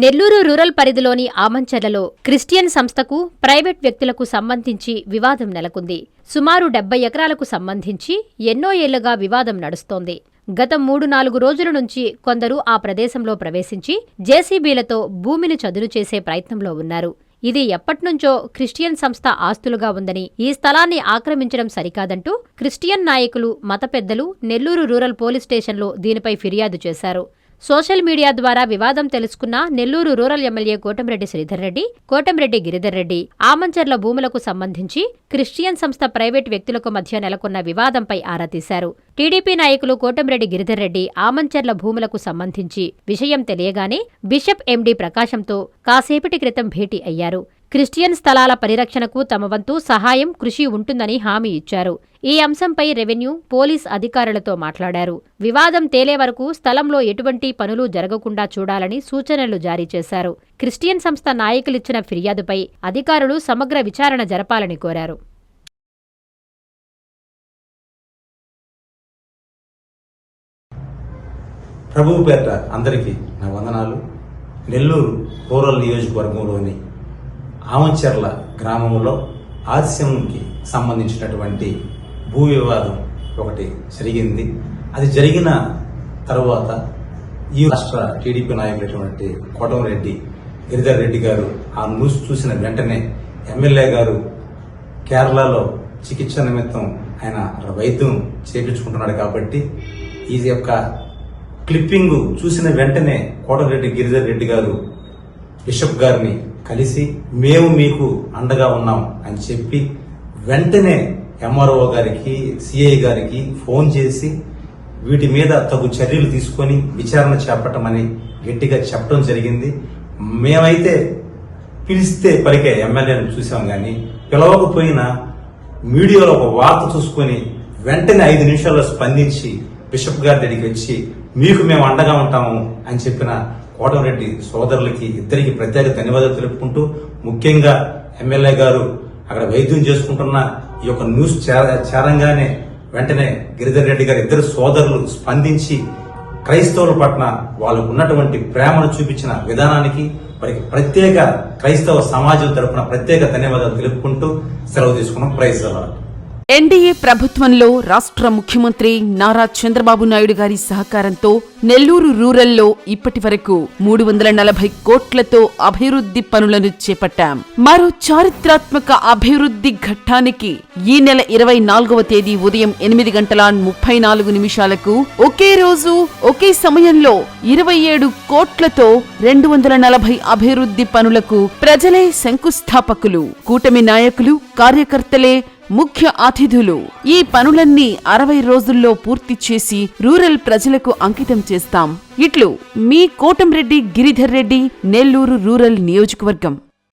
Nellore rural పరిధిలోని ఆమంచర్లలో Christian సంస్థకు private వ్యక్తులకు సంబంధించి వివాదం నెలకొంది. సుమారు డెబ్బై ఎకరాలకు సంబంధించి ఎన్నో ఏళ్ళుగా వివాదం నడుస్తోంది. గత మూడు నాలుగు రోజుల నుంచి కొందరు ఆ ప్రదేశంలో ప్రవేశించి జేసీబీలతో భూమిని చదును చేసే ప్రయత్నంలో ఉన్నారు. ఇది ఎప్పట్నుంచో క్రిస్టియన్ సంస్థ ఆస్తులుగా ఉందని ఈ స్థలాన్ని ఆక్రమించడం సరికాదంటూ క్రిస్టియన్ నాయకులు మత పెద్దలు నెల్లూరు రూరల్ పోలీస్ స్టేషన్లో దీనిపై ఫిర్యాదు చేశారు. సోషల్ మీడియా ద్వారా వివాదం తెలుసుకున్న నెల్లూరు రూరల్ ఎమ్మెల్యే కోటంరెడ్డి శ్రీధర్ రెడ్డి కోటంరెడ్డి గిరిధర్ రెడ్డి ఆమంచర్ల భూములకు సంబంధించి క్రిస్టియన్ సంస్థ ప్రైవేట్ వ్యక్తులకు మధ్య నెలకొన్న వివాదంపై ఆరా తీశారు. టీడీపీ నాయకులు కోటంరెడ్డి గిరిధర్ రెడ్డి ఆమంచర్ల భూములకు సంబంధించి విషయం తెలియగానే బిషప్ ఎండీ ప్రకాశంతో కాసేపటి క్రితం భేటీ అయ్యారు. క్రిస్టియన్ స్థలాల పరిరక్షణకు తమ వంతు సహాయం కృషి ఉంటుందని హామీ ఇచ్చారు. ఈ అంశంపై రెవెన్యూ పోలీస్ అధికారులతో మాట్లాడారు. వివాదం తేలే వరకు స్థలంలో ఎటువంటి పనులు జరగకుండా చూడాలని సూచనలు జారీ చేశారు. క్రిస్టియన్ సంస్థ నాయకులిచ్చిన ఫిర్యాదుపై అధికారులు సమగ్ర విచారణ జరపాలని కోరారు. ప్రభువు పేట అందరికీ నా వందనాలు. నెల్లూరు కోరల్ నియోజకవర్గంలోని ఆమంచెర్ల గ్రామంలో ఆదిశంకి సంబంధించినటువంటి భూ వివాదం ఒకటి జరిగింది. అది జరిగిన తరువాత ఈ రాష్ట్ర టీడీపీ నాయకులైనటువంటి కోటంరెడ్డి గిరిధర్ రెడ్డి గారు ఆ న్యూస్ చూసిన వెంటనే ఎమ్మెల్యే గారు కేరళలో చికిత్స నిమిత్తం ఆయన వైద్యం చేపించుకుంటున్నాడు కాబట్టి ఈ యొక్క క్లిప్పింగ్ చూసిన వెంటనే కోటరెడ్డి గిరిధర్ రెడ్డి గారు బిషప్ గారిని కలిసి మేము మీకు అండగా ఉన్నాం అని చెప్పి వెంటనే ఎంఆర్ఓ గారికి సిఐ గారికి ఫోన్ చేసి వీటి మీద తగు చర్యలు తీసుకొని విచారణ చేపట్టమని గట్టిగా చెప్పడం జరిగింది. మేమైతే పిలిస్తే పలికే ఎమ్మెల్యేను చూసాం కానీ పిలవకపోయినా మీడియాలో ఒక వార్త చూసుకొని వెంటనే ఐదు నిమిషాల్లో స్పందించి బిషప్ గారి దగ్గరికి వచ్చి మీకు మేము అండగా ఉంటాము అని చెప్పిన కోటమిరెడ్డి సోదరులకి ఇద్దరికి ప్రత్యేక ధన్యవాదాలు తెలుపుకుంటూ ముఖ్యంగా ఎమ్మెల్యే గారు అక్కడ వైద్యం చేసుకుంటున్న ఈ యొక్క న్యూస్ చేరంగానే వెంటనే గిరిధర్ రెడ్డి గారు ఇద్దరు సోదరులు స్పందించి క్రైస్తవుల పట్ల వాళ్ళకు ఉన్నటువంటి ప్రేమను చూపించిన విధానానికి వారికి ప్రత్యేక క్రైస్తవ సమాజం తరపున ప్రత్యేక ధన్యవాదాలు తెలుపుకుంటూ సెలవు తీసుకున్నాం. ప్రైజ్ అవ్వాలి ఎన్డీఏ ప్రభుత్వంలో రాష్ట్ర ముఖ్యమంత్రి నారా చంద్రబాబు నాయుడు గారి సహకారంతో నెల్లూరు రూరల్లో ఇప్పటి వరకు మూడు వందల నలభై కోట్లతో అభివృద్ధి పనులను చేపట్టాం. మరో చారిత్రాత్మక అభివృద్ధి ఘట్టానికి ఈ నెల ఇరవై నాలుగవ తేదీ ఉదయం ఎనిమిది గంటల ముప్పై నాలుగు నిమిషాలకు ఒకే రోజు ఒకే సమయంలో ఇరవై ఏడు కోట్లతో రెండు వందల నలభై అభివృద్ధి పనులకు ప్రజలే శంకుస్థాపకులు. కూటమి నాయకులు కార్యకర్తలే ముఖ్య అతిథులు. ఈ పనులన్నీ అరవై రోజుల్లో పూర్తి చేసి రూరల్ ప్రజలకు అంకితం చేస్తాం. ఇట్లు మీ కోటంరెడ్డి గిరిధర్ రెడ్డి నెల్లూరు రూరల్ నియోజకవర్గం.